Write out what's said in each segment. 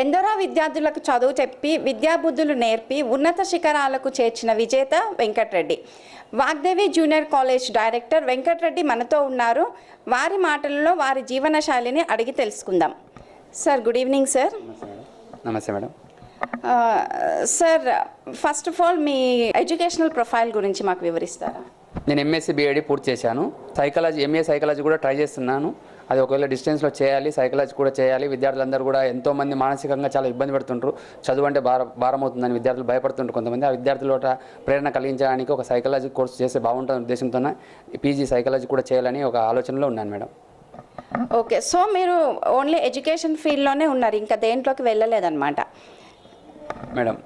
ఎందరో విద్యార్థులకు చదువు చెప్పి విద్యాబుద్ధులు నేర్పి ఉన్నత శిఖరాలకు చేర్చిన విజేత Venkatreddy. Vagdevi junior college director Venkatreddy మనతో ఉన్నారు. వారి మాటలలో వారి జీవన శైలిని అడిగి తెలుసుకుందాం. Sir good evening sir. నమస్తే madam. Sir first of all me educational profile గురించి మాకు వివరిస్తారా? నేను ఎంఎస్సీ బీఎడ్ పూర్తి చేశాను. సైకాలజీ ఎంఏ సైకాలజీ కూడా ట్రై చేస్తున్నాను. అది ఒకవేళ డిస్టెన్స్లో చేయాలి సైకాలజీ కూడా చేయాలి విద్యార్థులందరూ కూడా ఎంతోమంది మానసికంగా చాలా ఇబ్బంది పడుతుంటారు చదువు అంటే భార భారం అవుతుందని విద్యార్థులు భయపడుతుంటారు కొంతమంది. ఆ విద్యార్థుల ప్రేరణ కలిగించడానికి ఒక సైకాలజీ కోర్స్ చేస్తే బాగుంటుంది ఉద్దేశంతో పీజీ సైకాలజీ కూడా చేయాలని ఒక ఆలోచనలో ఉన్నాను మేడం. ఓకే. సో మీరు ఓన్లీ ఎడ్యుకేషన్ ఫీల్డ్లోనే ఉన్నారు. ఇంకా దేంట్లోకి వెళ్ళలేదన్నమాట? మేడం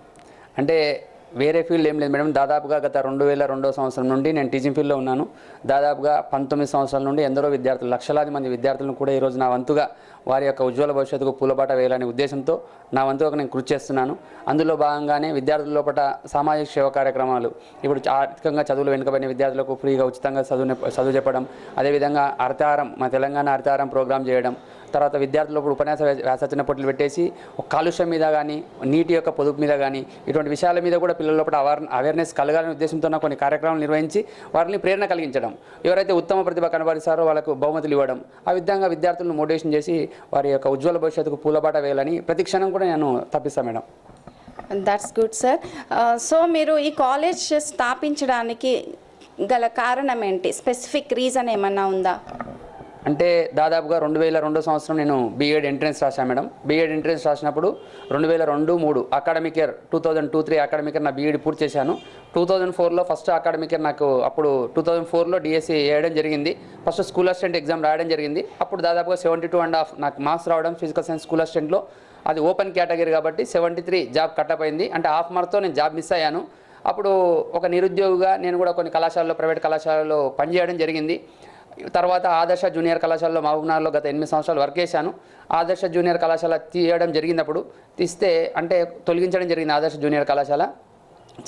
అంటే వేరే ఫీల్డ్ ఏం లేదు మేడం. దాదాపుగా గత రెండు వేల రెండో సంవత్సరం నుండి నేను టీచింగ్ ఫీల్డ్లో ఉన్నాను. దాదాపుగా పంతొమ్మిది సంవత్సరాల నుండి ఎందరో విద్యార్థులు లక్షలాది మంది విద్యార్థులను కూడా ఈరోజు నా వంతుగా వారి యొక్క ఉజ్వల భవిష్యత్తుకు పూలబాట వేయాలనే ఉద్దేశంతో నా వంతుగా నేను కృషి చేస్తున్నాను. అందులో భాగంగానే విద్యార్థుల లోపల సామాజిక సేవ కార్యక్రమాలు ఇప్పుడు ఆర్థికంగా చదువులు వెనుకబడిన విద్యార్థులకు ఫ్రీగా ఉచితంగా చదువు చదువు చెప్పడం అదేవిధంగా అర్థారం మా తెలంగాణ అర్థారం ప్రోగ్రామ్ చేయడం తర్వాత విద్యార్థులు ఇప్పుడు ఉపన్యాస వ్యాసరచన పోటీలు పెట్టేసి కాలుష్యం మీద కానీ నీటి యొక్క పొదుపు మీద కానీ ఇటువంటి విషయాల మీద కూడా పిల్లల లోపల అవేర్ అవేర్నెస్ కలగాలనే ఉద్దేశంతో ఉన్న కొన్ని కార్యక్రమాలు నిర్వహించి వారిని ప్రేరణ కలిగించడం. ఎవరైతే ఉత్తమ ప్రతిభ కనబరిస్తారో వాళ్ళకు బహుమతులు ఇవ్వడం. ఆ విధంగా విద్యార్థులను మోటివేషన్ చేసి వారి యొక్క ఉజ్వల భవిష్యత్తుకు పూలబాట వేయాలని ప్రతి క్షణం కూడా నేను తప్పిస్తాను madam. That's good sir so మీరు ఈ కాలేజ్ స్థాపించడానికి గల కారణం ఏంటి? స్పెసిఫిక్ రీజన్ ఏమన్నా ఉందా? అంటే దాదాపుగా రెండు వేల రెండో సంవత్సరం నేను బీఎడ్ ఎంట్రన్స్ రాశాను మేడం. బీఎడ్ ఎంట్రన్స్ రాసినప్పుడు రెండు వేల రెండు మూడు academic year two thousand two three academic year నా బీఎడ్ పూర్తి చేశాను. టూ థౌజండ్ ఫోర్లో ఫస్ట్ అకాడమిక్ ఇయర్ నాకు అప్పుడు టూ థౌజండ్ ఫోర్లో డిఎస్సి వేయడం జరిగింది. ఫస్ట్ స్కూల్ అసిస్టెంట్ ఎగ్జామ్ రాయడం జరిగింది. అప్పుడు దాదాపుగా సెవెంటీ టూ అండ్ హాఫ్ నాకు మార్క్స్ రావడం ఫిజికల్ సైన్స్ స్కూల్ అసిస్టెంట్లో అది ఓపెన్ కేటగిరీ కాబట్టి సెవెంటీ త్రీ జాబ్ కట్టప్ అయింది. అంటే హాఫ్ మార్క్తో నేను జాబ్ మిస్ అయ్యాను. అప్పుడు ఒక నిరుద్యోగిగా నేను కూడా కొన్ని కళాశాలలో ప్రైవేట్ కళాశాలలో పనిచేయడం జరిగింది. తర్వాత ఆదర్శ జూనియర్ కళాశాలలో మహబూబ్నగర్లో గత ఎనిమిది సంవత్సరాలు వర్క్ చేశాను. ఆదర్శ జూనియర్ కళాశాల తీయడం జరిగినప్పుడు తీస్తే అంటే తొలగించడం జరిగింది ఆదర్శ జూనియర్ కళాశాల.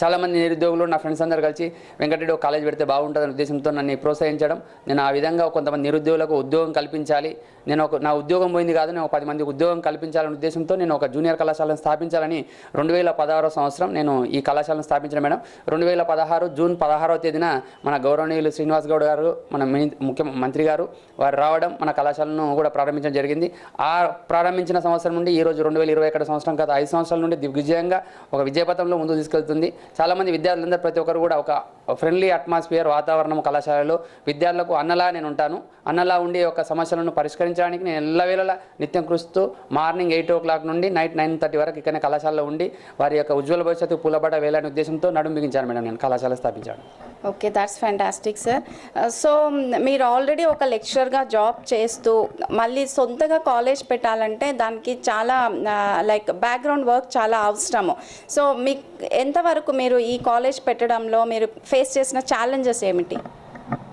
చాలామంది నిరుద్యోగులు నా ఫ్రెండ్స్ అందరు కలిసి వెంకటరెడ్డి ఒక కాలేజ్ పెడితే బాగుంటుందనే ఉద్దేశంతో నన్ను ప్రోత్సహించడం. నేను ఆ విధంగా కొంతమంది నిరుద్యోగులకు ఉద్యోగం కల్పించాలి. నేను ఒక నా ఉద్యోగం పోయింది కాదు నేను ఒక పది మందికి ఉద్యోగం కల్పించాలనే ఉద్దేశంతో నేను ఒక జూనియర్ కళాశాలను స్థాపించాలని రెండు వేల పదహారో సంవత్సరం నేను ఈ కళాశాలను స్థాపించిన మేడం. రెండు వేల పదహారు జూన్ పదహారవ తేదీన మన గౌరవనీయులు శ్రీనివాస్ గౌడ్ గారు మన మిని- ముఖ్యమంత్రి గారు వారు రావడం మన కళాశాలను కూడా ప్రారంభించడం జరిగింది. ఆ ప్రారంభించిన సంవత్సరం నుండి ఈ రోజు రెండు వేల ఇరవై ఒకటి సంవత్సరం గత ఐదు సంవత్సరాల నుండి దిగ్విజయంగా ఒక విజయపథంలో ముందుకు తీసుకెళ్తుంది. చాలామంది విద్యార్థులందరూ ప్రతి ఒక్కరు కూడా ఒక ఫ్రెండ్లీ అట్మాస్ఫియర్ వాతావరణం కళాశాలలో. విద్యార్థులకు అన్నలా నేను ఉంటాను. అన్నలా ఉండి ఒక సమస్యలను పరిష్కరించడానికి నేను ఎల్లవేళలా నిత్యం కృషిస్తూ మార్నింగ్ ఎయిట్ ఓ క్లాక్ నుండి నైట్ నైన్ థర్టీ వరకు ఇక్కడనే కళాశాలలో ఉండి వారి యొక్క ఉజ్వల భవిష్యత్తు పూలబడ వేయాలనే ఉద్దేశంతో నడుము బిగించాను మేడం. నేను కళాశాల స్థాపించాను. Okay that's fantastic sir so మీరు ఆల్రెడీ ఒక లెక్చరర్గా జాబ్ చేస్తూ మళ్ళీ సొంతగా కాలేజ్ పెట్టాలంటే దానికి చాలా లైక్ బ్యాక్గ్రౌండ్ వర్క్ చాలా అవసరము. సో మీకు ఎంతవరకు మీరు ఈ కాలేజ్ పెట్టడంలో మీరు ఫేస్ చేసిన ఛాలెంజెస్ ఏమిటి?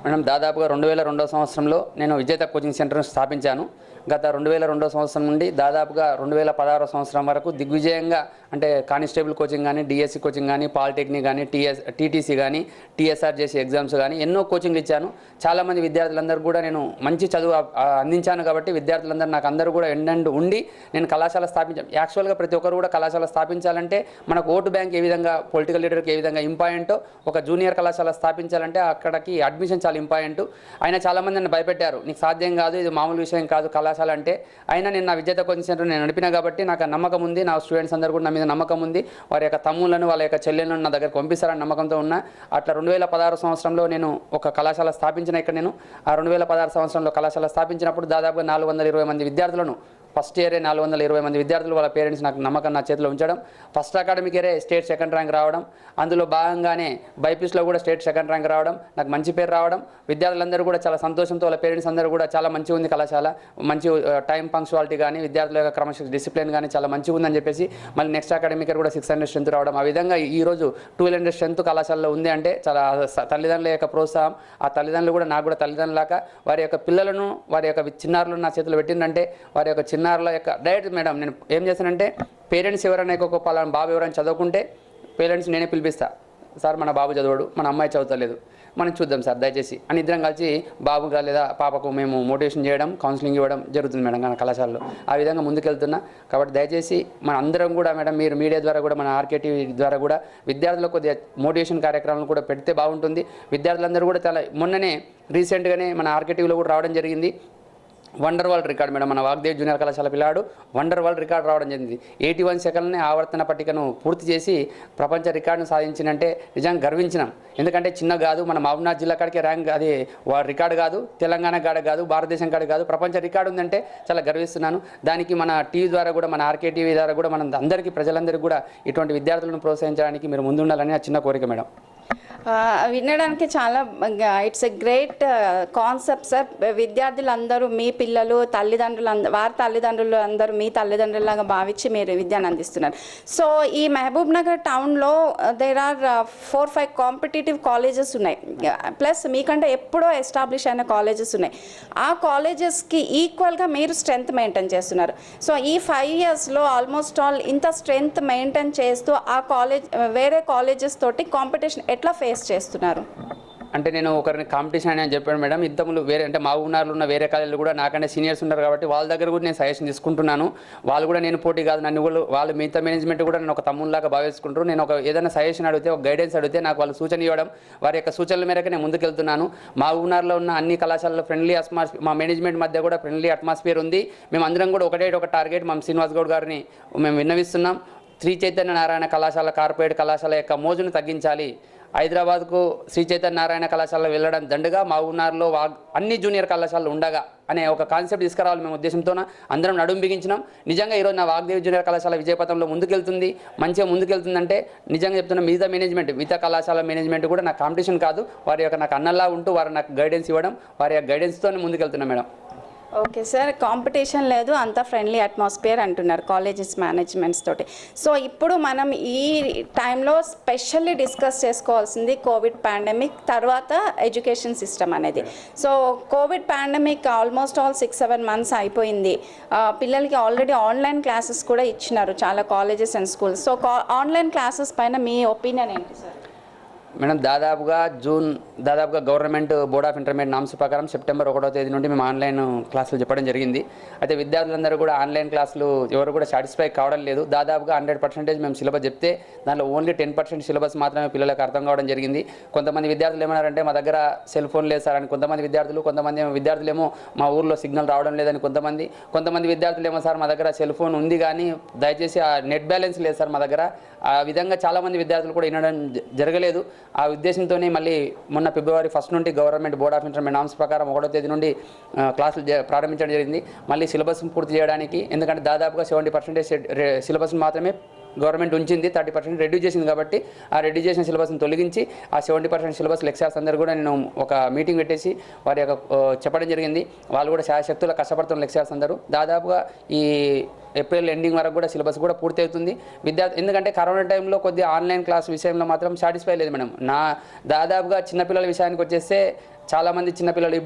మేడం దాదాపుగా రెండు వేల రెండో సంవత్సరంలో నేను విజేత కోచింగ్ సెంటర్ను స్థాపించాను. గత రెండు వేల రెండో సంవత్సరం నుండి దాదాపుగా రెండు వేల పదహారో సంవత్సరం వరకు దిగ్విజయంగా అంటే కానిస్టేబుల్ కోచింగ్ కానీ డిఎస్సి కోచింగ్ కానీ పాలిటెక్నిక్ కానీ టీఎస్ టీటీసీ కానీ టీఎస్ఆర్ చేసే ఎగ్జామ్స్ కానీ ఎన్నో కోచింగ్లు ఇచ్చాను. చాలామంది విద్యార్థులందరూ కూడా నేను మంచి చదువు అందించాను కాబట్టి విద్యార్థులందరూ నాకు అందరూ కూడా ఎండండ్ ఉండి నేను కళాశాల స్థాపించాను యాక్చువల్గా ప్రతి ఒక్కరు కూడా కళాశాల స్థాపించాలంటే మనకు ఓటు బ్యాంక్ ఏ విధంగా పొలిటికల్ లీడర్కి ఏ విధంగా ఇంపార్టెంటో ఒక జూనియర్ కళాశాల స్థాపించాలంటే అక్కడికి అడ్మిషన్ చాలా ఇంపార్టెంట్ ఆయన చాలామంది నన్ను భయపెట్టారు. నీకు సాధ్యం కాదు ఇది మామూలు విషయం కాదు కళాశాల అంటే. అయినా నేను నా విద్యార్థి కోచింగ్ సెంటర్ నేను నడిపినా కాబట్టి నాకు నమ్మకం ఉంది. నా స్టూడెంట్స్ అందరూ కూడా నా మీద నమ్మకం ఉంది. వారి యొక్క తమ్ములను వాళ్ళ యొక్క చెల్లెలను నా దగ్గర పంపిస్తారని నమ్మకంతో ఉన్నా. అట్లా రెండు వేల పదహారు సంవత్సరంలో నేను ఒక కళాశాల స్థాపించిన ఇక్కడ నేను. ఆ రెండు వేల పదహారు సంవత్సరంలో కళాశాల స్థాపించినప్పుడు దాదాపుగా నాలుగు వందల ఇరవై మంది విద్యార్థులను ఫస్ట్ ఇయరే నాలుగు వందల ఇరవై మంది విద్యార్థులు వాళ్ళ పేరెంట్స్ నాకు నమ్మకం నా చేతిలో ఉంచడం. ఫస్ట్ అకాడమిక్ ఇయరే స్టేట్ సెకండ్ ర్యాంక్ రావడం. అందులో భాగంగానే బైపీస్లో కూడా స్టేట్ సెకండ్ ర్యాంక్ రావడం. నాకు మంచి పేరు రావడం. విద్యార్థులందరూ కూడా చాలా సంతోషంతో వాళ్ళ పేరెంట్స్ అందరూ కూడా చాలా మంచిగా ఉంది కళాశాల. మంచి టైం పంక్చువాలిటీ కానీ విద్యార్థుల యొక్క క్రమశిక్షణ డిసిప్లిన్ కానీ చాలా మంచిగా ఉందని చెప్పేసి మళ్ళీ నెక్స్ట్ అకాడమిక్ ఇయర్ కూడా సిక్స్ హండ్రెడ్ స్ట్రెంత్ రావడం. ఆ విధంగా ఈ రోజు టూ హండ్రెడ్ స్ట్రెంత్ కళాశాలలో ఉంది అంటే చాలా తల్లిదండ్రుల యొక్క ప్రోత్సాహం. ఆ తల్లిదండ్రులు కూడా నాకు కూడా తల్లిదండ్రులాక వారి యొక్క పిల్లలను వారి యొక్క చిన్నారులను నా చేతిలో పెట్టిందంటే వారి యొక్క చిన్న చిన్నారుల యొక్క డైరెక్ట్ మేడం నేను ఏం చేశానంటే పేరెంట్స్ ఎవరైనా ఒక పలానా బాబు ఎవరైనా చదువుకుంటే పేరెంట్స్ నేనే పిలిపిస్తా. సార్ మన బాబు చదవడు మన అమ్మాయి చదువుతలేదు మనం చూద్దాం సార్ దయచేసి. అని ఇద్దరం కలిసి బాబుగా లేదా పాపకు మేము మోటివేషన్ చేయడం కౌన్సిలింగ్ ఇవ్వడం జరుగుతుంది మేడం మన కళాశాలలో. ఆ విధంగా ముందుకెళ్తున్నా కాబట్టి దయచేసి మన అందరం కూడా మేడం మీరు మీడియా ద్వారా కూడా మన ఆర్కేటీవీ ద్వారా కూడా విద్యార్థులకు కొద్దిగా మోటివేషన్ కార్యక్రమాలను కూడా పెడితే బాగుంటుంది. విద్యార్థులందరూ కూడా చాలా మొన్ననే రీసెంట్గానే మన ఆర్కేటీవీలో కూడా రావడం జరిగింది. Wonder world record madam. మన వాగ్దేవ్ జూనియర్ కళాశాల పిల్లాడు వండర్ వరల్డ్ రికార్డ్ రావడం జరిగింది. ఎయిటీ వన్ సెకండ్ని ఆవర్తన పట్టికను పూర్తి చేసి ప్రపంచ రికార్డును సాధించినంటే నిజంగా గర్వించినాం. ఎందుకంటే చిన్న కాదు మన మహబూబ్నాథ్ జిల్లా కాడికి ర్యాంక్ అది వా- రికార్డు కాదు తెలంగాణ కాడ కాదు భారతదేశం కాడ కాదు ప్రపంచ రికార్డు ఉందంటే చాలా గర్విస్తున్నాను. దానికి మన టీవీ ద్వారా కూడా మన ఆర్కే టీవీ ద్వారా కూడా మనం అందరికీ ప్రజలందరికీ కూడా ఇటువంటి విద్యార్థులను ప్రోత్సహించడానికి మీరు ముందుండాలని నా చిన్న కోరిక మేడం. వినడానికి చాలా it's a great concept sir విద్యార్థులందరూ మీ పిల్లలు తల్లిదండ్రులు అంద- వారి తల్లిదండ్రులు అందరూ మీ తల్లిదండ్రులాగా భావించి మీరు విద్యను అందిస్తున్నారు. సో ఈ మహబూబ్ నగర్ టౌన్లో there are four five competitive colleges ఉన్నాయి. ప్లస్ మీకంటే ఎప్పుడో ఎస్టాబ్లిష్ అయిన కాలేజెస్ ఉన్నాయి. ఆ కాలేజెస్కి ఈక్వల్గా మీరు స్ట్రెంగ్త్ మెయింటైన్ చేస్తున్నారు. సో ఈ ఫైవ్ ఇయర్స్లో ఆల్మోస్ట్ ఆల్ ఇంత స్ట్రెంగ్త్ మెయింటైన్ చేస్తూ ఆ కాలేజ్ వేరే కాలేజెస్ తోటి కాంపిటీషన్ ఎట్లా ఫేస్ చేస్తున్నారు. అంటే నేను ఒకరిని కాంపిటీషన్ అని చెప్పాను మేడం. ఇంతకుముందు వేరే అంటే మా ఊరిలో ఉన్న వేరే కాలేజీలు కూడా నాకంటే సీనియర్స్ ఉన్నారు కాబట్టి వాళ్ళ దగ్గర కూడా నేను సజెషన్ తీసుకుంటున్నాను. వాళ్ళు కూడా నేను పోటీ కాదు నన్ను కూడా వాళ్ళు మిగతా మేనేజ్మెంట్ కూడా నేను ఒక తమ్ముళ్ళలాగా భావించుకుంటారు నేను ఒక ఏదైనా సజెషన్ అడిగితే ఒక గైడెన్స్ అడిగితే నాకు వాళ్ళు సూచన ఇవ్వడం వారి యొక్క సూచనల మేరకు నేను ముందుకెళ్తున్నాను. మా ఊరిలో ఉన్న అన్ని కళాశాలలో ఫ్రెండ్లీ అట్మాస్ఫియర్ మా మేనేజ్మెంట్ మధ్య కూడా ఫ్రెండ్లీ అట్మాస్ఫియర్ ఉంది. మేము అందరం కూడా ఒకటే ఒక టార్గెట్ మా శ్రీనివాస్ గౌడ్ గారిని మేము విన్నవిస్తున్నాం. శ్రీ చైతన్య నారాయణ కళాశాల కార్పొరేట్ కళాశాల యొక్క మోజును తగ్గించాలి. హైదరాబాద్కు శ్రీ చైతన్య నారాయణ కళాశాల వెళ్ళడం దండుగా మా ఊరిలో వా అన్ని జూనియర్ కళాశాలలు ఉండగా అనే ఒక కాన్సెప్ట్ తీసుకురావాలి మేము ఉద్దేశంతో అందరం నడుము బిగించినాం. నిజంగా ఈరోజు నా వాగ్దేవి జూనియర్ కళాశాల విజయపథంలో ముందుకెళ్తుంది. మంచిగా ముందుకెళ్తుందంటే నిజంగా చెప్తున్నా మిగతా మేనేజ్మెంట్ మిగతా కళాశాల మేనేజ్మెంట్ కూడా నాకు కాంపిటీషన్ కాదు. వారి యొక్క నాకు అన్నల్లా ఉంటూ వారు నాకు గైడెన్స్ ఇవ్వడం వారి యొక్క గైడెన్స్తోనే ముందుకెళ్తున్నా మేడం. ఓకే సార్ కాంపిటీషన్ లేదు అంత ఫ్రెండ్లీ అట్మాస్ఫియర్ అంటున్నారు కాలేజెస్ మేనేజ్మెంట్స్ తోటి. సో ఇప్పుడు మనం ఈ టైంలో స్పెషల్లీ డిస్కస్ చేసుకోవాల్సింది కోవిడ్ పాండమిక్ తర్వాత ఎడ్యుకేషన్ సిస్టమ్ అనేది. So covid pandemic almost all six seven months అయిపోయింది. పిల్లలకి ఆల్రెడీ ఆన్లైన్ క్లాసెస్ కూడా ఇచ్చినారు చాలా colleges and schools. So online classes పైన మీ ఒపీనియన్ ఏంటి సార్? మేడం దాదాపుగా జూన్ దాదాపుగా government board of intermediate norms ప్రకారం సెప్టెంబర్ ఒకటో తేదీ నుండి మేము ఆన్లైన్ క్లాసులు చెప్పడం జరిగింది. అయితే విద్యార్థులందరూ కూడా ఆన్లైన్ క్లాసులు ఎవరు కూడా సాటిస్ఫై కావడం లేదు. దాదాపుగా హండ్రెడ్ పర్సెంటేజ్ మేము సిలబస్ చెప్తే దాంట్లో ఓన్లీ టెన్ పర్సెంట్ సిలబస్ మాత్రమే పిల్లలకు అర్థం కావడం జరిగింది. కొంతమంది విద్యార్థులు ఏమన్నారంటే మా దగ్గర సెల్ ఫోన్ లేదు సార్ అని కొంతమంది విద్యార్థులు కొంతమంది ఏమో మా ఊర్లో సిగ్నల్ రావడం లేదని కొంతమంది కొంతమంది విద్యార్థులు ఏమో సార్ మా దగ్గర సెల్ ఫోన్ ఉంది కానీ దయచేసి ఆ నెట్ బ్యాలెన్స్ లేదు సార్ మా దగ్గర ఆ విధంగా చాలామంది విద్యార్థులు కూడా వినడం జరగలేదు. ఆ ఉద్దేశంతోనే మళ్ళీ మొన్న ఫిబ్రవరి ఫస్ట్ నుండి government board of intermediate norms ప్రకారం ఒకటో తేదీ నుండి క్లాసులు జ- ప్రారంభించడం జరిగింది. మళ్ళీ సిలబస్ పూర్తి చేయడానికి ఎందుకంటే దాదాపుగా సెవెంటీ పర్సెంటేజ్ సిలబస్ మాత్రమే గవర్నమెంట్ ఉంచింది థర్టీ పర్సెంట్ రెడ్యూస్ చేసింది కాబట్టి ఆ రెడ్యూస్ చేసిన సిలబస్ని తొలగించి ఆ సెవెంటీ పర్సెంట్ సిలబస్ లెక్చర్స్ అందరూ కూడా నేను ఒక మీటింగ్ పెట్టేసి వారి యొక్క చెప్పడం జరిగింది. వాళ్ళు కూడా శాశక్తుల కష్టపడుతున్న లెక్చర్స్ అందరూ. దాదాపుగా ఈ ఏప్రిల్ ఎండింగ్ వరకు కూడా సిలబస్ కూడా పూర్తి అవుతుంది. విద్యార్థి ఎందుకంటే కరోనా టైంలో కొద్దిగా ఆన్లైన్ క్లాస్ విషయంలో మాత్రం సాటిస్ఫై లేదు మేడం. నా దాదాపుగా చిన్నపిల్లల విషయానికి వచ్చేస్తే చాలామంది చిన్నపిల్లలు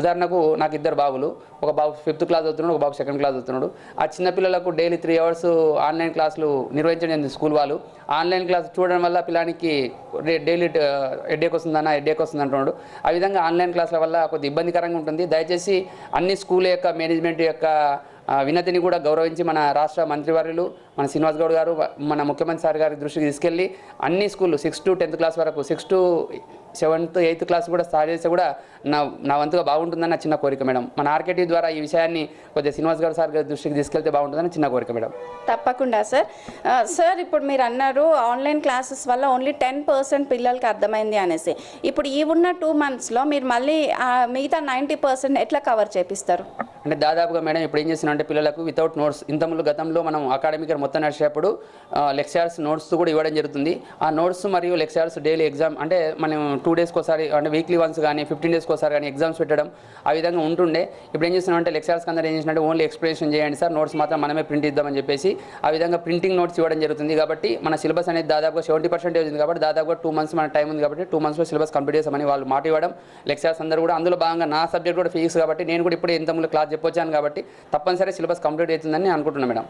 ఉదాహరణకు నాకు ఇద్దరు బాబులు. ఒక బాబు ఫిఫ్త్ క్లాస్ అవుతున్నాడు ఒక బాబు సెకండ్ క్లాస్ అవుతున్నాడు ఆ చిన్నపిల్లలకు డైలీ త్రీ అవర్స్ ఆన్లైన్ క్లాసులు నిర్వహించడం స్కూల్ వాళ్ళు. ఆన్లైన్ క్లాస్ చూడడం వల్ల పిల్లానికి డైలీ హెడ్ఏక్ వస్తుందన్న హెడ్ఏక్ వస్తుంది అంటున్నాడు. ఆ విధంగా ఆన్లైన్ క్లాసుల వల్ల కొద్ది ఇబ్బందికరంగా ఉంటుంది. దయచేసి అన్ని స్కూల్ యొక్క మేనేజ్మెంట్ యొక్క వినతిని కూడా గౌరవించి మన రాష్ట్ర మంత్రివర్యులు మన శ్రీనివాస్ గౌడ్ గారు మన ముఖ్యమంత్రి సార్ గారి దృష్టికి తీసుకెళ్ళి అన్ని స్కూళ్ళు సిక్స్ టు టెన్త్ క్లాస్ వరకు six to seventh eighth class కూడా స్టార్ట్ చేస్తే కూడా నా నా వంతుగా బాగుంటుందని నా చిన్న కోరిక మేడం. మన ఆర్కేటీ ద్వారా ఈ విషయాన్ని కొద్దిగా శ్రీనివాస్ గౌడ్ సార్ గారి దృష్టికి తీసుకెళ్తే బాగుంటుందని చిన్న కోరిక మేడం. తప్పకుండా సార్. సార్ ఇప్పుడు మీరు అన్నారు ఆన్లైన్ క్లాసెస్ వల్ల ఓన్లీ టెన్ పర్సెంట్ పిల్లలకి అర్థమైంది అనేసి. ఇప్పుడు ఈ ఉన్న టూ మంత్స్లో మీరు మళ్ళీ మిగతా నైంటీ పర్సెంట్ ఎట్లా కవర్ చేపిస్తారు? అంటే దాదాపుగా మేడం ఇప్పుడు ఏం చేస్తున్నా అంటే పిల్లలకు వితౌట్ నోట్స్ ఇంతకుముందు గతంలో మనం అకాడమిక్ మొత్తం నడిచేటప్పుడు లెక్చర్స్ నోట్స్ కూడా ఇవ్వడం జరుగుతుంది. ఆ నోట్స్ మరియు లెక్చర్స్ డైలీ ఎగ్జామ్ అంటే మనం టూ డేస్కి ఒకసారి అంటే వీక్లీ వన్స్ కానీ ఫిఫ్టీన్ డేస్కి ఒకసారి కానీ ఎగ్జామ్స్ పెట్టడం ఆ విధంగా ఉంటుండే. ఇప్పుడు ఏం చేస్తున్నాం అంటే లెక్చరర్స్ అందరూ ఏం చేసినట్టు ఓన్లీ ఎక్స్ప్లెనేషన్ చేయండి సార్ నోట్స్ మాత్రం మనమే ప్రింట్ ఇద్దామని చెప్పేసి ఆ విధంగా ప్రింటింగ్ నోట్స్ ఇవ్వడం జరుగుతుంది. కాబట్టి మన సిలబస్ అనేది దాదాపుగా సెవెంటీ పర్సెంటేజ్ ఉంది కాబట్టి దాదాపుగా టూ మంత్స్ మన టైం ఉంది కాబట్టి టూ మంత్స్లో సిలబస్ కంప్లీట్ చేసామని వాళ్ళు మాట ఇవ్వడం. లెక్చర్స్ అందరూ కూడా అందులో భాగంగా నా సబ్జెక్ట్ కూడా ఫిజిక్స్ కాబట్టి నేను కూడా ఇప్పుడు ముందు క్లాస్ చెప్పొచ్చాను కాబట్టి తప్పనిసరి సిలబస్ కంప్లీట్ అవుతుందని నేను అనుకుంటున్నాను madam.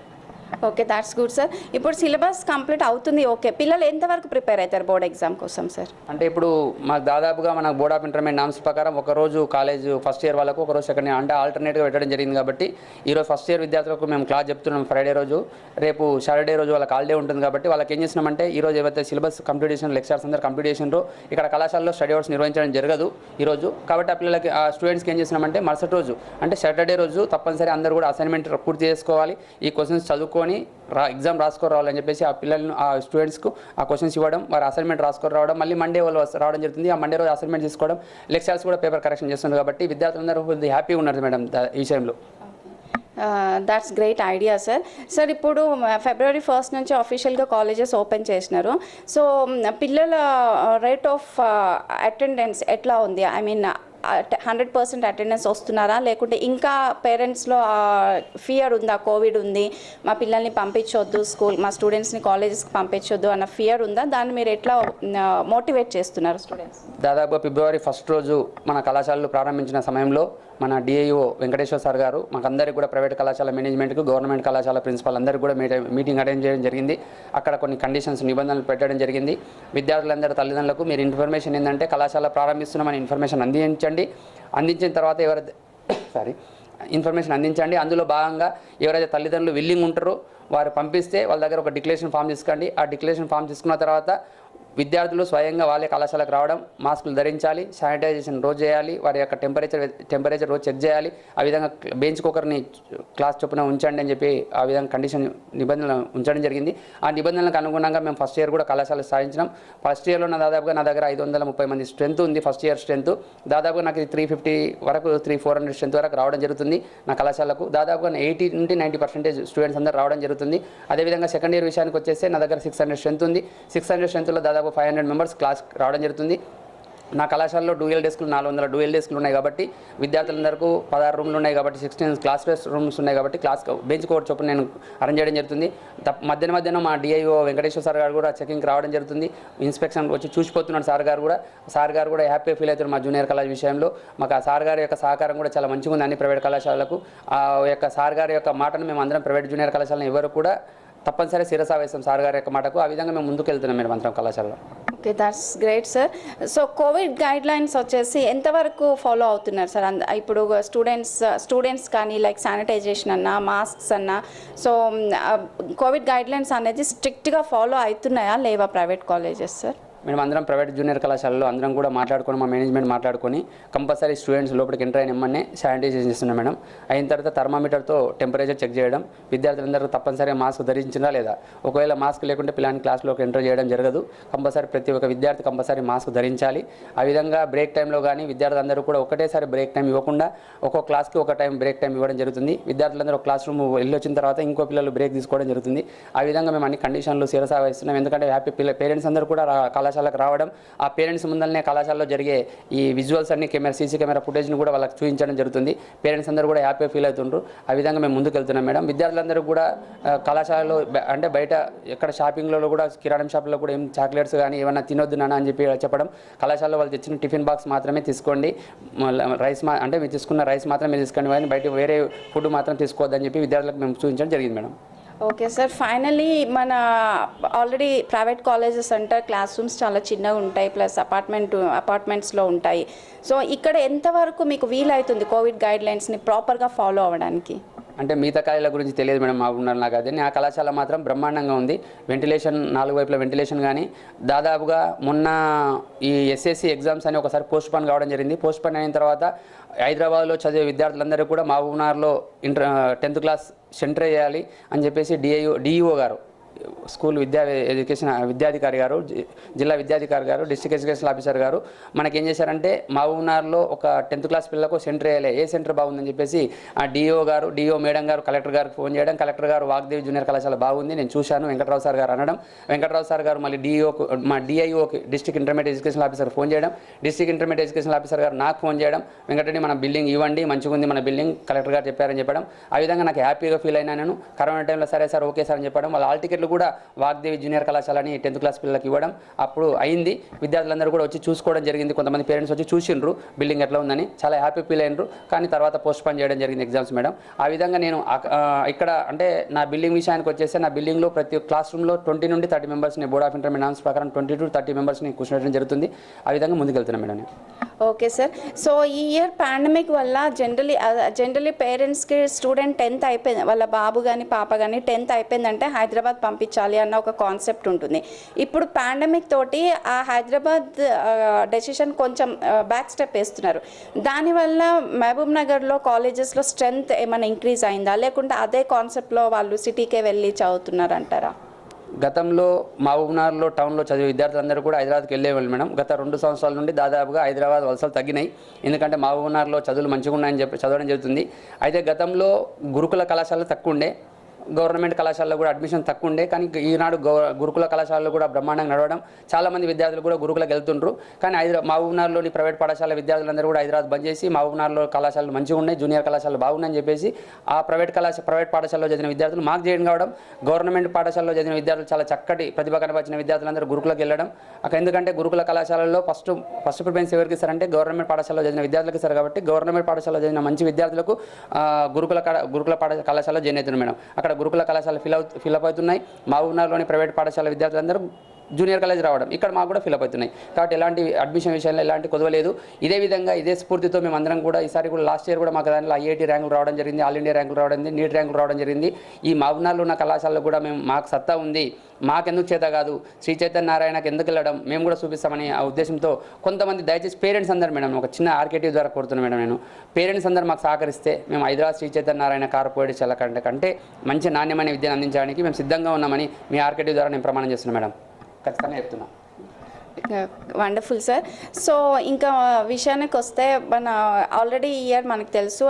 Okay that's good sir ఇప్పుడు సిలబస్ కంప్లీట్ అవుతుంది ఓకే పిల్లలు ఎంతవరకు ప్రిపేర్ అవుతారు బోర్డ్ ఎగ్జామ్ కోసం సార్ అంటే ఇప్పుడు మాకు దాదాపుగా మనకు బోర్డ్ ఆఫ్ ఇంటర్మీడియట్ నామ్స్ ప్రకారం ఒక రోజు కాలేజ్ ఫస్ట్ ఇయర్ వాళ్ళకు ఒక రోజు సెకండ్ ఇయర్ అంటే ఆల్టర్నేట్గా పెట్టడం జరిగింది కాబట్టి ఈరోజు ఫస్ట్ ఇయర్ విద్యార్థులకు మేము క్లాస్ చెప్తున్నాం ఫ్రైడే రోజు. రేపు సాటర్డే రోజు వాళ్ళకి హాలిడే ఉంటుంది కాబట్టి వాళ్ళకి ఏం చేసినామంటే ఈ రోజు ఏవైతే సిలబస్ కంప్లీట్ చేసిన లెక్చర్స్ అందరూ కంప్లీట్ చేసినారో ఇక్కడ కళాశాలలో స్టడీ అవర్స్ నిర్వహించడం జరగదు ఈరోజు కాబట్టి ఆ పిల్లలకి ఆ స్టూడెంట్స్కి ఏం చేసినామంటే మరుసటి రోజు అంటే సాటర్డే రోజు తప్పనిసరి అందరూ కూడా అసైన్మెంట్ పూర్తి చేసుకోవాలి. ఈ క్వశ్చన్స్ చదువుకొని రా ఎగ్జామ్ రాసుకొని రావాలని చెప్పేసి ఆ పిల్లలను ఆ స్టూడెంట్స్కు ఆ క్వశ్చన్స్ ఇవ్వడం వారి అసైన్మెంట్ రాసుకొని రావడం మళ్ళీ మండే వాళ్ళు రావడం జరుగుతుంది. ఆ మండే రోజు అసైన్మెంట్ తీసుకోవడం లెక్చర్స్ కూడా పేపర్ కరెక్షన్ చేస్తున్నారు కాబట్టి విద్యార్థులందరూ హ్యాపీ హ్యాపీగా ఉన్నారు మేడం దా- ఈ విషయంలో that's great idea sir sir ఇప్పుడు um, ఫిబ్రవరి ఫస్ట్ నుంచి అఫీషియల్గా కాలేజెస్ ఓపెన్ చేసినారు. సో um, పిల్లల రేట్ ఆఫ్ అటెండెన్స్ ఎట్లా ఉంది? I mean hundred percent attendance వస్తున్నారా? లేకుంటే ఇంకా పేరెంట్స్లో ఫియర్ ఉందా? కోవిడ్ ఉంది మా పిల్లల్ని పంపించొద్దు స్కూల్ మా స్టూడెంట్స్ని కాలేజెస్కి పంపించొద్దు అన్న ఫియర్ ఉందా? దాన్ని మీరు ఎట్లా మోటివేట్ చేస్తున్నారు స్టూడెంట్స్? దాదాపు ఫిబ్రవరి ఫస్ట్ రోజు మన కళాశాలలు ప్రారంభించిన సమయంలో మన డిఐఓ వెంకటేశ్వర సార్ గారు మాకందరికి కూడా ప్రైవేట్ కళాశాల మేనేజ్మెంట్కు గవర్నమెంట్ కళాశాల ప్రిన్సిపల్ అందరికీ కూడా మీటింగ్ అటెండ్ చేయడం జరిగింది. అక్కడ కొన్ని కండిషన్స్ నిబంధనలు పెట్టడం జరిగింది. విద్యార్థులందరి తల్లిదండ్రులకు మీరు ఇన్ఫర్మేషన్ ఏంటంటే కళాశాల ప్రారంభిస్తున్నామని ఇన్ఫర్మేషన్ అందించండి. అందించిన తర్వాత ఎవరైతే సారీ ఇన్ఫర్మేషన్ అందించండి. అందులో భాగంగా ఎవరైతే తల్లిదండ్రులు విల్లింగ్ ఉంటారో వారు పంపిస్తే వాళ్ళ దగ్గర ఒక డిక్లరేషన్ ఫామ్ తీసుకోండి ఆ డిక్లరేషన్ ఫామ్ తీసుకున్న తర్వాత విద్యార్థులు స్వయంగా వాళ్ళే కళాశాలకు రావడం మాస్కులు ధరించాలి శానిటైజేషన్ రోజు చేయాలి వారి యొక్క టెంపరేచర్ టెంపరేచర్ రోజు చెక్ చేయాలి ఆ విధంగా బెంచ్కి ఒకరిని క్లాస్ చొప్పున ఉంచండి అని చెప్పి ఆ విధంగా కండిషన్ నిబంధనలు ఉంచడం జరిగింది. ఆ నిబంధనలకు అనుగుణంగా మేము ఫస్ట్ ఇయర్ కూడా కళాశాల సాధించినాం. ఫస్ట్ ఇయర్లో నా దాదాపుగా నా దగ్గర ఐదు వందల ముప్పై మంది స్ట్రెంత్ ఉంది ఫస్ట్ ఇయర్ స్ట్రెంత్. దాదాపుగా నాకు త్రీ ఫిఫ్టీ వరకు త్రీ ఫోర్ హండ్రెడ్ స్ట్రెంత్ వరకు రావడం జరుగుతుంది నా కళాశాలకు. దాదాపుగా ఎయిటీ నుండి నైంటీ పర్సెంటేజ్ స్టూడెంట్స్ అందరూ రావడం జరుగుతుంది. అదేవిధంగా సెకండ్ ఇయర్ విషయానికి వచ్చేస్తే నా దగ్గర సిక్స్ హండ్రెడ్ స్ట్రెంత్ ఉంది. సిక్స్ హండ్రెడ్ స్ట్రెంత్లో దాదాపు ఫైవ్ హండ్రెడ్ మెంబర్స్ క్లాస్ రావడం జరుగుతుంది. నా కళాశాలలో డూయల్ డెస్క్లు నాలుగు వందల డూయల్ డెస్క్లు ఉన్నాయి కాబట్టి విద్యార్థులందరికీ పదహారు రూమ్లు ఉన్నాయి కాబట్టి సిక్స్టీన్ క్లాస్ బెస్ట్ రూమ్స్ ఉన్నాయి కాబట్టి క్లాస్ బెంచ్ కోర్ట్ చొప్పున నేను అరేంజ్ చేయడం జరుగుతుంది. మధ్యన మధ్యన మా డిఐఓ వెంకటేశ్వర సార్ గారు కూడా చెకింగ్కి రావడం జరుగుతుంది. ఇన్స్పెక్షన్ వచ్చి చూసిపోతున్నాడు సార్ గారు కూడా. సార్ గారు కూడా హ్యాపీ ఫీల్ అవుతారు మా జూనియర్ కళాశాల విషయంలో. మాకు ఆ సార్ గారి యొక్క సహకారం కూడా చాలా మంచిగా ఉంది అన్ని ప్రైవేట్ కళాశాలలకు. ఆ యొక్క సార్ గారి యొక్క మాటను మేము అందరం ప్రైవేట్ జూనియర్ కళాశాలను ఎవరు కూడా తప్పనిసరి శిరసావేశం సార్ గారి యొక్క మాటకు ఆ విధంగా మేము ముందుకు వెళ్తున్నాం మేము కళాశాలలో. Okay that's great sir so covid guidelines వచ్చేసి ఎంతవరకు ఫాలో అవుతున్నారు సార్ అంద ఇప్పుడు స్టూడెంట్స్ స్టూడెంట్స్ కానీ లైక్ శానిటైజేషన్ అన్నా మాస్క్స్ అన్నా సో కోవిడ్ గైడ్ లైన్స్ అనేది స్ట్రిక్ట్గా ఫాలో అవుతున్నాయా లేవా ప్రైవేట్ కాలేజెస్ సార్ మేము అందరం ప్రైవేట్ జూనియర్ కళాశాలలో అందరం కూడా మాట్లాడుకొని మా మేనేజ్మెంట్ మాట్లాడుకొని కంపల్సరీ స్టూడెంట్స్ లోపలికి ఎంటర్ అయిన ఇమ్మనే శానిటైజేషన్ చేస్తున్నాం మేడం. అయిన తర్వాత థర్మామీటర్తో టెంపరేచర్ చెక్ చేయడం విద్యార్థులందరూ తప్పనిసరిగా మాస్క్ ధరించినా లేదా? ఒకవేళ మాస్క్ లేకుంటే పిల్లని క్లాస్లోకి ఎంటర్ చేయడం జరగదు. కంపల్సరీ ప్రతి ఒక్క విద్యార్థి కంపల్సరీ మాస్క్ ధరించాలి. ఆ విధంగా బ్రేక్ టైంలో కానీ విద్యార్థులందరూ కూడా ఒకటేసారి బ్రేక్ టైం ఇవ్వకుండా ఒక్కో క్లాస్కి ఒక టైం బ్రేక్ టైం ఇవ్వడం జరుగుతుంది. విద్యార్థులందరూ ఒక క్లాస్ రూమ్ వెళ్ళి వచ్చిన తర్వాత ఇంకో పిల్లలు బ్రేక్ తీసుకోవడం జరుగుతుంది. ఆ విధంగా మేము అన్ని కండిషన్లు శిరసా వహిస్తున్నాం ఎందుకంటే హ్యాపీ పిల్ల పేరెంట్స్ అందరూ కూడా కళాశాల కళాశాలకు రావడం ఆ పేరెంట్స్ ముందరనే కళాశాలలో జరిగే ఈ విజువల్స్ అన్ని కెమెరా సీసీ కెమెరా ఫుటేజ్ని కూడా వాళ్ళకి చూపించడం జరుగుతుంది. పేరెంట్స్ అందరూ కూడా హ్యాపీగా ఫీల్ అవుతుండ్రు. ఆ విధంగా మేము ముందుకు వెళ్తున్నాం మేడం. విద్యార్థులందరూ కూడా కళాశాలలో అంటే బయట ఎక్కడ షాపింగ్లలో కూడా కిరాణం షాప్లో కూడా ఏం చాక్లెట్స్ కానీ ఏమన్నా తినొద్దు నాన్న అని చెప్పి చెప్పడం కళాశాలలో వాళ్ళు తెచ్చిన టిఫిన్ బాక్స్ మాత్రమే తీసుకోండి. రైస్ మా అంటే మీరు తీసుకున్న రైస్ మాత్రమే తీసుకోండి. కానీ బయట వేరే ఫుడ్ మాత్రం తీసుకోవద్దని చెప్పి విద్యార్థులకు మేము చూపించడం జరిగింది మేడం. Okay sir. ఫైనలీ మన ఆల్రెడీ ప్రైవేట్ కాలేజెస్ అంటే క్లాస్ రూమ్స్ చాలా చిన్నగా ఉంటాయి ప్లస్ అపార్ట్మెంట్ అపార్ట్మెంట్స్లో ఉంటాయి. సో ఇక్కడ ఎంతవరకు మీకు వీలవుతుంది కోవిడ్ గైడ్ లైన్స్ని ప్రాపర్గా ఫాలో అవ్వడానికి? అంటే మిగతా కాలేజీల గురించి తెలియదు మేడం మా ఉన్నారు నాకు అదే. నా కళాశాల మాత్రం బ్రహ్మాండంగా ఉంది. వెంటిలేషన్ నాలుగు వైపుల వెంటిలేషన్ కానీ దాదాపుగా మొన్న ఈ ఎస్ఎస్సి ఎగ్జామ్స్ అని ఒకసారి పోస్ట్ పోన్ కావడం జరిగింది. పోస్ట్ పోన్ అయిన తర్వాత హైదరాబాద్లో చదివే విద్యార్థులందరూ కూడా మహబూబ్నగర్లో ఇంటర్ టెన్త్ క్లాస్ సెంటర్ చేయాలి అని చెప్పేసి డిఐఓ డిఈఓ గారు స్కూల్ విద్యా ఎడ్యుకేషన్ విద్యాధికారి గారు జిల్లా విద్యాధికారి గారు డిస్ట్రిక్ట్ ఎడ్యుకేషన్ ఆఫీసర్ గారు మనకి ఏం చేశారంటే మహబూబ్నగర్లో ఒక టెన్త్ క్లాస్ పిల్లలకు సెంటర్ వేయాలి. ఏ సెంటర్ బాగుందని చెప్పేసి ఆ డిఓ గారు డిఓ మేడం గారు కలెక్టర్ గారికి ఫోన్ చేయడం కలెక్టర్ గారు వాగ్దేవి జూనియర్ కళాశాల బాగుంది నేను చూశాను వెంకట్రావు సార్ గారు అనడం వెంకట్రావు సార్ గారు మళ్ళీ డిఓ మా డిఐఓకి district intermediate education officer phone చేయడం డిస్ట్రిక్ట్ ఇంటర్మీడియట్ ఎడ్యుకేషన్ ఆఫీసర్ గారు నాకు ఫోన్ చేయడం వెంకటరెడ్డి మన బిల్డింగ్ ఇవ్వండి మంచిగా ఉంది మన బిల్డింగ్ కలెక్టర్ గారు చెప్పారని చెప్పడం ఆ విధంగా నాకు హ్యాపీగా ఫీల్ అయినా నేను. కరోనా టైంలో సరే సార్ ఓకే సార్ అని చెప్పడం వాళ్ళు ఆల్ టికెట్లు వాళ్ళు కూడా వాగ్దేవి జూనియర్ కళాశాలని టెన్త్ క్లాస్ పిల్లలకి ఇవ్వడం అప్పుడు అయింది. విద్యార్థులందరూ కూడా వచ్చి చూసుకోవడం జరిగింది. కొంతమంది పేరెంట్స్ వచ్చి చూసిండ్రు బిల్డింగ్ ఎట్లా ఉందని? చాలా హ్యాపీ ఫీల్ అయినరు. కానీ తర్వాత పోస్ట్ పోన్ చేయడం జరిగింది ఎగ్జామ్స్ మేడం. ఆ విధంగా నేను ఇక్కడ అంటే నా బిల్డింగ్ విషయానికి వచ్చేసి నా బిల్డింగ్లో ప్రతి క్లాస్ రూమ్లో ట్వంటీ నుండి థర్టీ మెంబర్స్ని బోర్డ్ ఆఫ్ ఇంటర్మీడియట్ నామ్స్ ప్రకారం ట్వంటీ టు థర్టీ మెంబర్స్ని కూర్చోవడం జరుగుతుంది. ఆ విధంగా ముందుకెళ్తున్నాను మేడం ఓకే సార్. సో ఈ ఇయర్ పాండమిక్ వల్ల జనరలీ జనరలీ పేరెంట్స్కి స్టూడెంట్ టెన్త్ అయిపోయింది. వాళ్ళ బాబు కానీ పాప కానీ టెన్త్ అయిపోయిందంటే హైదరాబాద్ పంపించాలి అన్న ఒక కాన్సెప్ట్ ఉంటుంది. ఇప్పుడు పాండమిక్ తోటి ఆ హైదరాబాద్ డెసిషన్ కొంచెం బ్యాక్ స్టెప్ వేస్తున్నారు. దానివల్ల మహబూబ్ నగర్లో కాలేజెస్లో స్ట్రెంగ్త్ ఏమైనా ఇంక్రీజ్ అయిందా? లేకుంటే అదే కాన్సెప్ట్లో వాళ్ళు సిటీకే వెళ్ళి చదువుతున్నారంటారా? గతంలో మహబూబ్నగర్లో టౌన్లో చదివే విద్యార్థులందరూ కూడా హైదరాబాద్కి వెళ్ళేవాళ్ళు మేడం. గత రెండు సంవత్సరాల నుండి దాదాపుగా హైదరాబాద్ వలసలు తగ్గినాయి. ఎందుకంటే మహబూబ్నగర్లో చదువులు మంచిగా ఉన్నాయని చెప్పి చదవడం జరుగుతుంది. అయితే గతంలో గురుకుల కళాశాలలు తక్కువ ఉండే. గవర్నమెంట్ కళాశాలలో కూడా అడ్మిషన్ తక్కువ ఉండే కానీ ఈనాడు గురుకుల కళాశాలలో కూడా బ్రహ్మాండంగా నడవడం చాలామంది విద్యార్థులు కూడా గురుకులకు వెళ్తుండ్రు. కానీ హైదరాబాద్ మహబూబ్నగర్లోని ప్రైవేట్ పాఠశాల విద్యార్థులందరూ కూడా హైదరాబాద్ బంద్ చేసి మహబూబ్నగర్లో కళాశాలలు మంచిగా ఉన్నాయి జూనియర్ కళాశాలలు బాగున్నాయని చెప్పేసి ఆ ప్రైవేట్ కళాశాల ప్రైవేట్ పాఠశాలలో చదివిన విద్యార్థులు మాకు చేయడం కావడం గవర్నమెంట్ పాఠశాలలో చదివిన విద్యార్థులు చాలా చక్కటి ప్రతిభ కనపరిచిన విద్యార్థులందరూ గురుకులకు వెళ్ళడం. అక్కడ ఎందుకంటే గురుకుల కళాశాలలో ఫస్ట్ ఫస్ట్ ప్రిఫరెన్స్ ఎవరికి ఇస్తారంటే గవర్నమెంట్ పాఠశాలలో చదివిన విద్యార్థులకు ఇస్తారు కాబట్టి గవర్నమెంట్ పాఠశాలలో చదివిన మంచి విద్యార్థులకు గురుకుల గురుకుల పాఠ కళాశాలలో జాయిన్ అవుతున్నారు మేడం. అక్కడ గురుకుల కళాశాల ఫిల్ ఫిలప్ ఫిల్ అప్ అవుతున్నాయి. మహబూబ్నగర్లోని ప్రైవేట్ పాఠశాల విద్యార్థులందరూ జూనియర్ కాలేజ్ రావడం ఇక్కడ మాకు కూడా ఫిల్ అప్ అవుతున్నాయి. కాబట్టి ఎలాంటి అడ్మిషన్ విషయంలో ఎలాంటి కొదవలేదు ఇదే విధంగా ఇదే స్ఫూర్తితో మేము అందరం కూడా ఈసారి కూడా లాస్ట్ ఇయర్ కూడా మాకు దానిలో ఐఐటీ ర్యాంకులు రావడం జరిగింది ఆల్ ఇండియా ర్యాంకులు రావడం జరిగింది నీట్ ర్యాంకులు రావడం జరిగింది. ఈ మహబూబ్నగర్లో ఉన్న కళాశాలలో కూడా మేము మాకు సత్తా ఉంది. మాకెందుకు చేత కాదు. శ్రీ చైతన్య నారాయణకి ఎందుకు వెళ్ళడం మేము కూడా చూపిస్తామని ఆ ఉద్దేశంతో కొంతమంది దయచేసి పేరెంట్స్ అందరు మేడం ఒక చిన్న ఆర్కేటివ్ ద్వారా కోరుతున్నాను మేడం నేను. పేరెంట్స్ అందరు మాకు సహకరిస్తే మేము హైదరాబాద్ శ్రీ చైతన్య నారాయణ కార్పొరేట్ చల్లకంటే కంటే మంచి నాణ్యమైన విద్యను అందించడానికి మేము సిద్ధంగా ఉన్నామని మీ ఆర్కేటివ్ ద్వారా నేను ప్రమాణం చేస్తున్నాను మేడం. ఖచ్చితంగా చెప్తున్నా. వండర్ఫుల్ సార్ సో ఇంకా విషయానికి వస్తే మన ఆల్రెడీ ఇయర్ మనకు తెలుసు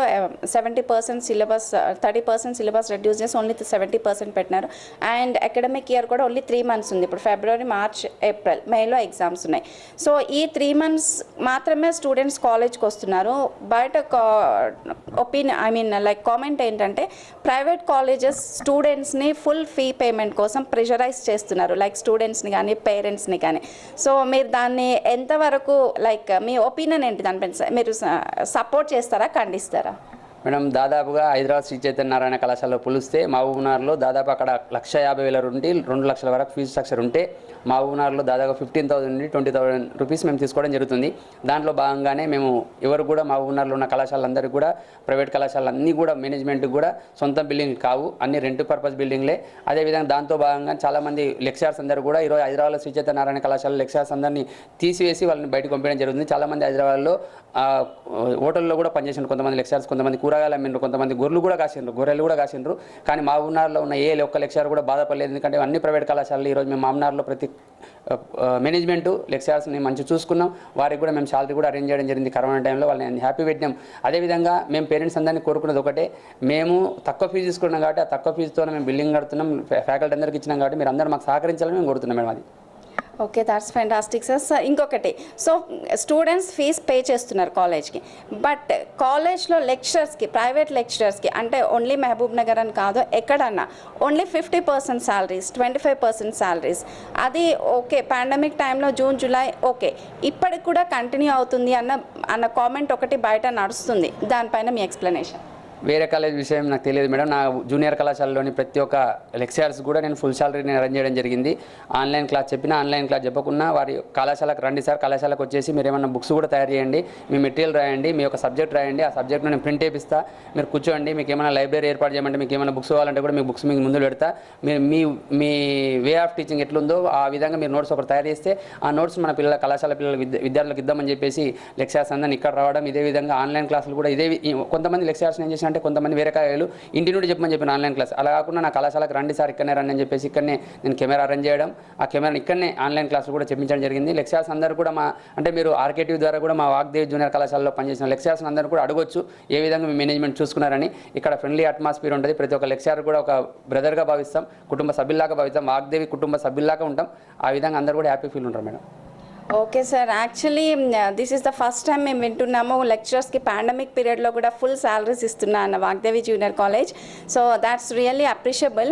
seventy percent syllabus thirty percent syllabus reduce చేసి ఓన్లీ సెవెంటీ పర్సెంట్ పెట్టినారు. అండ్ అకాడమిక్ ఇయర్ కూడా ఓన్లీ త్రీ మంత్స్ ఉంది. ఇప్పుడు ఫిబ్రవరి మార్చ్ ఏప్రిల్ మేలో ఎగ్జామ్స్ ఉన్నాయి. సో ఈ త్రీ మంత్స్ మాత్రమే స్టూడెంట్స్ కాలేజ్కి వస్తున్నారు బయట opinion I mean like comment ఏంటంటే ప్రైవేట్ కాలేజెస్ స్టూడెంట్స్ని ఫుల్ ఫీ పేమెంట్ కోసం ప్రెషరైజ్ చేస్తున్నారు. లైక్ స్టూడెంట్స్ని కానీ పేరెంట్స్ని కానీ సో మీరు దాన్ని ఎంతవరకు లైక్ మీ ఒపీనియన్ ఏంటి దానిపైన మీరు సపోర్ట్ చేస్తారా ఖండిస్తారా? మేడం దాదాపుగా హైదరాబాద్ శ్రీ చైతన్యనారాయణ కళాశాలలో పులిస్తే మహబూబ్నగర్లో దాదాపు అక్కడ లక్ష యాభై వేల నుండి రెండు లక్షల వరకు ఫీజు స్ట్రక్చర్ ఉంటే మహబూబ్నగర్లో దాదాపు ఫిఫ్టీన్ థౌసండ్ నుండి ట్వంటీ థౌసండ్ రూపీస్ మేము తీసుకోవడం జరుగుతుంది. దాంట్లో భాగంగానే మేము ఎవరు కూడా మహబూబ్నగర్లో ఉన్న కళాశాలలందరూ కూడా ప్రైవేట్ కళాశాలలు అన్నీ కూడా మేనేజ్మెంట్కి కూడా సొంత బిల్డింగ్ కావు. అన్ని రెంట్ పర్పస్ బిల్డింగ్లే అదేవిధంగా దాంతో భాగంగా చాలామంది లెక్చరర్స్ అందరూ కూడా ఈరోజు హైదరాబాద్లో శ్రీ నారాయణ కళాశాల లెక్చరర్స్ అందరినీ తీసివేసి వాళ్ళని బయటకు పంపించడం జరుగుతుంది. చాలామంది హైదరాబాద్లో హోటల్లో కూడా పనిచేసిండ్రు కొంతమంది లెక్చరర్స్ కొంతమంది కూరగాయలు అమ్మిండ్రు కొంతమంది గొర్రెలు కూడా కాసిండ్రు గొర్రెలు కూడా కాసిండ్రు. కానీ మా ఊర్నార్లో ఉన్న ఏ ఒక్క లెక్చర్ కూడా బాధపడలేదు. ఎందుకంటే అన్ని ప్రైవేట్ కళాశాలలు ఈరోజు మేము మామనార్లో ప్రతి మేనేజ్మెంట్ లెక్చరర్స్ని మంచి చూసుకున్నాం. వారికి కూడా మేము శాలరీ కూడా అరేంజ్ చేయడం జరిగింది కరోనా టైంలో వాళ్ళని హ్యాపీ పెట్టినాం. అదేవిధంగా మేము పేరెంట్స్ అందరినీ కోరుకున్నది ఒకటే. మేము తక్కువ ఫీజు తీసుకున్నాం కాబట్టి ఆ తక్కువ ఫీజుతో మేము బిల్డింగ్ కడుతున్నాం. ఫ్యాకల్టీ అందరికి ఇచ్చినాం కాబట్టి మీరు అందరూ మాకు సహకరించాలని మేము కోరుతున్నాం మేడం అది. Okay that's fantastic sir sir ఇంకొకటి. సో స్టూడెంట్స్ ఫీజ్ పే చేస్తున్నారు కాలేజ్కి బట్ కాలేజ్లో లెక్చరర్స్కి ప్రైవేట్ లెక్చరర్స్కి అంటే ఓన్లీ మహబూబ్ నగర్ అని కాదు ఎక్కడన్నా only fifty percent salaries twenty five percent salaries అది ఓకే పాండమిక్ టైంలో జూన్ జూలై ఓకే ఇప్పటికి కూడా కంటిన్యూ అవుతుంది అన్న అన్న కామెంట్ ఒకటి బయట నడుస్తుంది. దానిపైన మీ ఎక్స్ప్లెనేషన్ వేరే కాలేజ్ విషయం నాకు తెలియదు మేడం. నా జూనియర్ కళాశాలలోని ప్రతి ఒక్క లెక్చరర్స్ కూడా నేను ఫుల్ శాలరీని అరేంజ్ చేయడం జరిగింది. ఆన్లైన్ క్లాస్ చెప్పిన ఆన్లైన్ క్లాస్ చెప్పకుండా వారి కళాశాలకు రండి సార్ కళాశాలకు వచ్చేసి మీరు ఏమైనా బుక్స్ కూడా తయారు చేయండి మీ మెటీరియల్ రాయండి మీ యొక్క సబ్జెక్ట్ రాయండి ఆ సబ్జెక్ట్ను నేను ప్రింట్ వేపిస్తా మీరు కూర్చోండి మీకు ఏమైనా లైబ్రరీ ఏర్పాటు చేయమంటే మీకు ఏమైనా బుక్స్ కావాలంటే కూడా మీ బుక్స్ మీకు ముందు పెడతా. మీరు మీ మీ వే ఆఫ్ టీచింగ్ ఎట్లుందో ఆ విధంగా మీరు నోట్స్ ఒకటి తయారు చేస్తే ఆ నోట్స్ మన పిల్లల కళాశాల పిల్లల విద్య విద్యార్థులకు ఇద్దామని చెప్పేసి లెక్చర్స్ అందరిని ఇక్కడ రావడం ఇదే విధంగా ఆన్లైన్ క్లాసులు కూడా ఇదే కొంతమంది లెక్చర్స్ ఏం అంటే కొంతమంది వేరే కాయలు ఇంటి నుండి చెప్పమని చెప్పిన ఆన్లైన్ క్లాస్. అలా కాకుండా నా కళాశాలకు రండి సార్ ఇక్కడనే రండి అని చెప్పేసి ఇక్కడనే నేను కెమెరా అరేంజ్ చేయడం ఆ కెమెరా ఇక్కడనే ఆన్లైన్ క్లాసులు కూడా చెప్పించడం జరిగింది. లెక్చర్స్ అందరూ కూడా మా అంటే మీరు ఆర్కేటివ్ ద్వారా కూడా మా వాగ్దేవ్ జూనియర్ కళాశాలలో పనిచేసిన లెక్చర్స్ అందరూ కూడా అడగొచ్చు ఏ విధంగా మీ మేనేజ్మెంట్ చూసుకున్నారని. ఇక్కడ ఫ్రెండ్లీ అట్మాస్ఫియర్ ఉంటుంది. ప్రతి ఒక్క లెక్చర్ కూడా ఒక బ్రదర్గా భావిస్తాం కుటుంబ సభ్యుల్లాగా భావిస్తాం వాగ్దేవి కుటుంబ సభ్యుల్లాగా ఉంటాం. ఆ విధంగా అందరూ కూడా హ్యాపీ ఫీల్ ఉంటారు madam. Okay sir. Actually this is the first time మేము వింటున్నాము లెక్చరర్స్కి పాండమిక్ పీరియడ్లో కూడా ఫుల్ శాలరీస్ ఇస్తున్నా అన్న Vagdevi junior college so that's really appreciable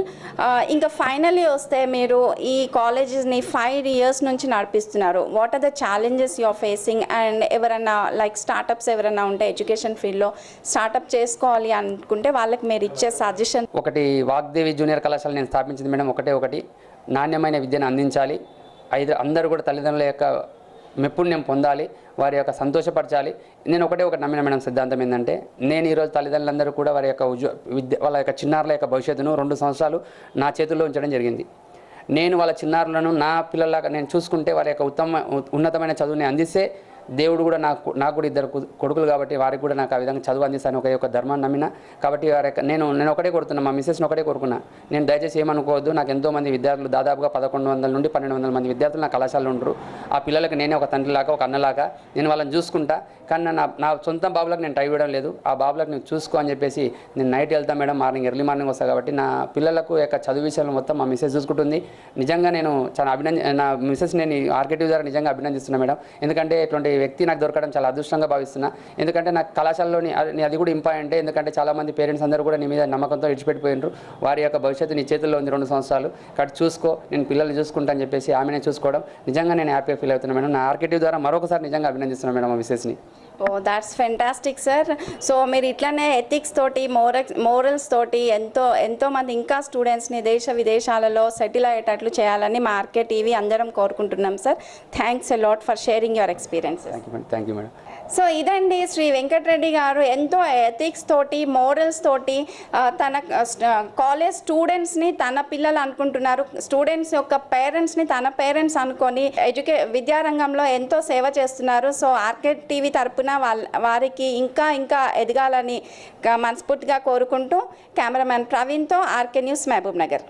ఇంకా ఫైనలీ వస్తే మీరు ఈ కాలేజెస్ని ఫైవ్ ఇయర్స్ నుంచి నడిపిస్తున్నారు. What are the challenges you are facing and ఎవరన్నా లైక్ స్టార్టప్స్ ఎవరైనా ఉంటే ఎడ్యుకేషన్ ఫీల్డ్లో స్టార్టప్ చేసుకోవాలి అనుకుంటే వాళ్ళకి మీరు ఇచ్చే సజెషన్ ఒకటి వాగ్దేవి జూనియర్ కళాశాల నేను స్థాపించింది మేడం. ఒకటే ఒకటి నాణ్యమైన విద్యను అందించాలి. ఐదు అందరూ కూడా తల్లిదండ్రుల యొక్క మెప్పుని నేను పొందాలి వారి యొక్క సంతోషపరచాలి. నేను ఒకటే ఒకటి నమ్మిన మేడం సిద్ధాంతం ఏంటంటే నేను ఈరోజు తల్లిదండ్రులందరూ కూడా వారి యొక్క ఉద్యో విద్య వాళ్ళ యొక్క చిన్నారుల యొక్క భవిష్యత్తును రెండు సంవత్సరాలు నా చేతుల్లో ఉంచడం జరిగింది. నేను వాళ్ళ చిన్నారులను నా పిల్లలాగా నేను చూసుకుంటే వారి యొక్క ఉత్తమ ఉన్నతమైన చదువుని అందిస్తే దేవుడు కూడా నాకు నాకు కూడా ఇద్దరు కొడుకులు కాబట్టి వారికి కూడా నాకు ఆ విధంగా చదువు అందిస్తాను. ఒక యొక్క ధర్మాన్ని నమ్మిన. కాబట్టి వారి యొక్క నేను నేను ఒకటే కొడుతున్నా మా మిస్సెస్ని ఒకటే కోరుకున్నా. నేను దయచేసి ఏమనుకోవద్దు నాకు ఎంతో మంది విద్యార్థులు దాదాపుగా పదకొండు వందల నుండి పన్నెండు వందల మంది విద్యార్థులు నా కళాశాలలో ఉంటారు ఆ పిల్లలకు నేనే ఒక తండ్రిలాగా ఒక అన్నలాగా నేను వాళ్ళని చూసుకుంటా. కానీ నా నా సొంత బాబులకు నేను టైం ఇవ్వడం లేదు. ఆ బాబులకు నేను చూసుకో అని చెప్పేసి నేను నైట్ వెళ్తాను మేడం మార్నింగ్ ఎర్లీ మార్నింగ్ వస్తాను కాబట్టి నా పిల్లలకు యొక్క చదువు విషయాలు మొత్తం మా మిస్సెస్ చూసుకుంటుంది. నిజంగా నేను చాలా అభినంద నా మిస్సెస్ నేను ఆర్కేటివ్ ద్వారా నిజంగా అభినందిస్తున్నా మేడం. ఎందుకంటే ఇటువంటి వ్యక్తి నాకు దొరకడం చాలా అదృష్టంగా భావిస్తున్నా. ఎందుకంటే నాకు కళాశాలలోని అది- కూడా ఇంపార్టెంటే ఎందుకంటే చాలా మంది పేరెంట్స్ అందరూ కూడా నీ మీద నమ్మకంతో విడిచిపెట్టిపోయినారు. వారి యొక్క భవిష్యత్తు నీ చేతుల్లో ఉంది రెండు సంవత్సరాలు. కాబట్టి చూసుకో నేను పిల్లల్ని చూసుకుంటా అని చెప్పేసి ఆమెనే చూసుకోవడం నిజంగా నేను హ్యాపీగా ఫీల్ అవుతున్నాను మేడం. నా ఆర్కేటివ్ ద్వారా మరొకసారి నిజంగా అభినందిస్తున్నాను మేడం మా మిస్సెస్ని oh that's fantastic sir so మీరు ఇట్లానే ఎథిక్స్ తోటి మోరల్స్ మోరల్స్ తోటి ఎంతో ఎంతో మంది ఇంకా స్టూడెంట్స్ని దేశ విదేశాలలో సెటిల్ అయ్యేటట్లు చేయాలని మార్కెట్ ఇవి అందరం కోరుకుంటున్నాం sir thanks a lot for sharing your experience thank you thank you madam so ఇదండి శ్రీ వెంకటరెడ్డి గారు ఎంతో ఎథిక్స్ తోటి మోరల్స్ తోటి తన కాలేజ్ స్టూడెంట్స్ని తన పిల్లలు అనుకుంటున్నారు. స్టూడెంట్స్ యొక్క పేరెంట్స్ని తన పేరెంట్స్ అనుకొని ఎడ్యుకే విద్యారంగంలో ఎంతో సేవ చేస్తున్నారు. సో ఆర్కే టీవీ తరపున వాళ్ళ వారికి ఇంకా ఇంకా ఎదగాలని మనస్ఫూర్తిగా కోరుకుంటూ కెమెరామ్యాన్ ప్రవీణ్తో ఆర్కే న్యూస్ మహబూబ్ నగర్.